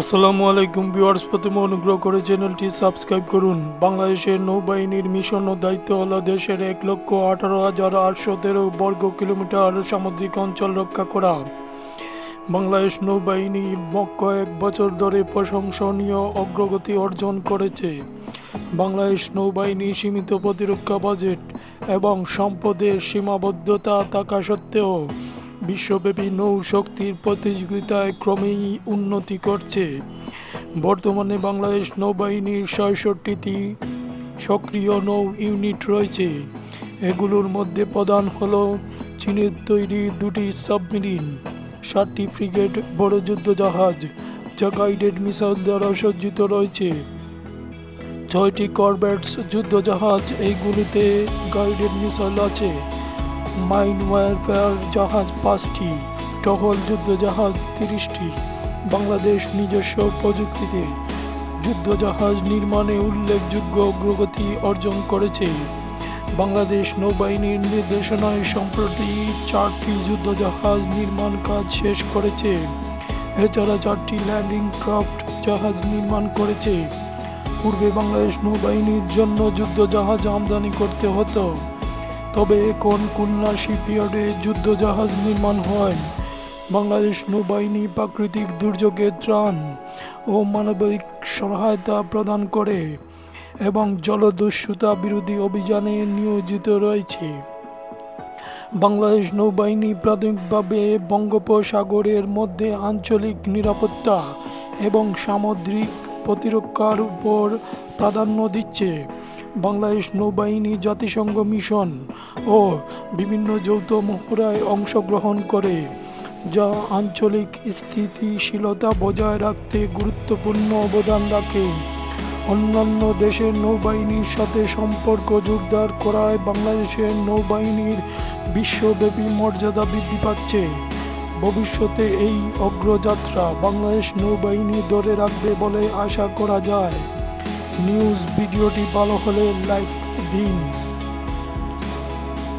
আসসালামু আলাইকুম ভিউয়ার্স, প্রথমে অনুগ্রহ করে চ্যানেলটি সাবস্ক্রাইব করুন। বাংলাদেশের নৌবাহিনীর মিশন ও দায়িত্ব হল দেশের এক লক্ষ আঠারো হাজার আটশো তেরো বর্গ কিলোমিটার সামুদ্রিক অঞ্চল রক্ষা করা। বাংলাদেশ নৌবাহিনী কয়েক বছর ধরে প্রশংসনীয় অগ্রগতি অর্জন করেছে। বাংলাদেশ নৌবাহিনী সীমিত প্রতিরক্ষা বাজেট এবং সম্পদের সীমাবদ্ধতা থাকা সত্ত্বেও বিশ্বব্যাপী নৌ শক্তির প্রতিযোগিতায় ক্রমেই উন্নতি করছে। বর্তমানে বাংলাদেশ নৌবাহিনীর ছয়ষট্টিটি সক্রিয় নৌ ইউনিট রয়েছে। এগুলোর মধ্যে প্রধান হল চীনের তৈরি দুটি সাবমেরিন, সাতটি ফ্রিগেট, বড় যুদ্ধজাহাজ যা গাইডেড মিসাইল দ্বারা সজ্জিত রয়েছে। ছয়টি করবেটস যুদ্ধজাহাজ এইগুলিতে গাইডেড মিসাইল আছে। মাইন ওয়ারফেয়ার জাহাজ পাঁচটি, টহল যুদ্ধজাহাজ তিরিশটি, বাংলাদেশ নিজস্ব প্রযুক্তিতে যুদ্ধজাহাজ নির্মাণে উল্লেখযোগ্য অগ্রগতি অর্জন করেছে। বাংলাদেশ নৌবাহিনীর নির্দেশনায় সম্প্রতি চারটি যুদ্ধজাহাজ নির্মাণ কাজ শেষ করেছে। এছাড়া চারটি ল্যান্ডিং ক্রাফট জাহাজ নির্মাণ করেছে। পূর্বে বাংলাদেশ নৌবাহিনীর জন্য যুদ্ধজাহাজ আমদানি করতে হতো। তবে এখন খুলনা শিপইয়ার্ডে যুদ্ধজাহাজ নির্মাণ হয়? বাংলাদেশ নৌবাহিনী প্রাকৃতিক দুর্যোগে ত্রাণ ও মানবিক সহায়তা প্রদান করে এবং জলদস্যুতা বিরোধী অভিযানে নিয়োজিত রয়েছে। বাংলাদেশ নৌবাহিনী প্রাথমিকভাবে বঙ্গোপসাগরের মধ্যে আঞ্চলিক নিরাপত্তা এবং সামুদ্রিক প্রতিরক্ষার উপর প্রাধান্য দিচ্ছে। বাংলাদেশ নৌবাহিনী জাতিসংঘ মিশন ও বিভিন্ন যৌথ মহড়ায় অংশগ্রহণ করে, যা আঞ্চলিক স্থিতিশীলতা বজায় রাখতে গুরুত্বপূর্ণ অবদান রাখে। অন্যান্য দেশের নৌবাহিনীর সাথে সম্পর্ক জোরদার করায় বাংলাদেশের নৌবাহিনীর বিশ্বব্যাপী মর্যাদা বৃদ্ধি পাচ্ছে। ভবিষ্যতে এই অগ্রযাত্রা বাংলাদেশ নৌবাহিনী ধরে রাখবে বলে আশা করা যায়। নিউজ ভিডিওটি ভালো হলে লাইক দিন।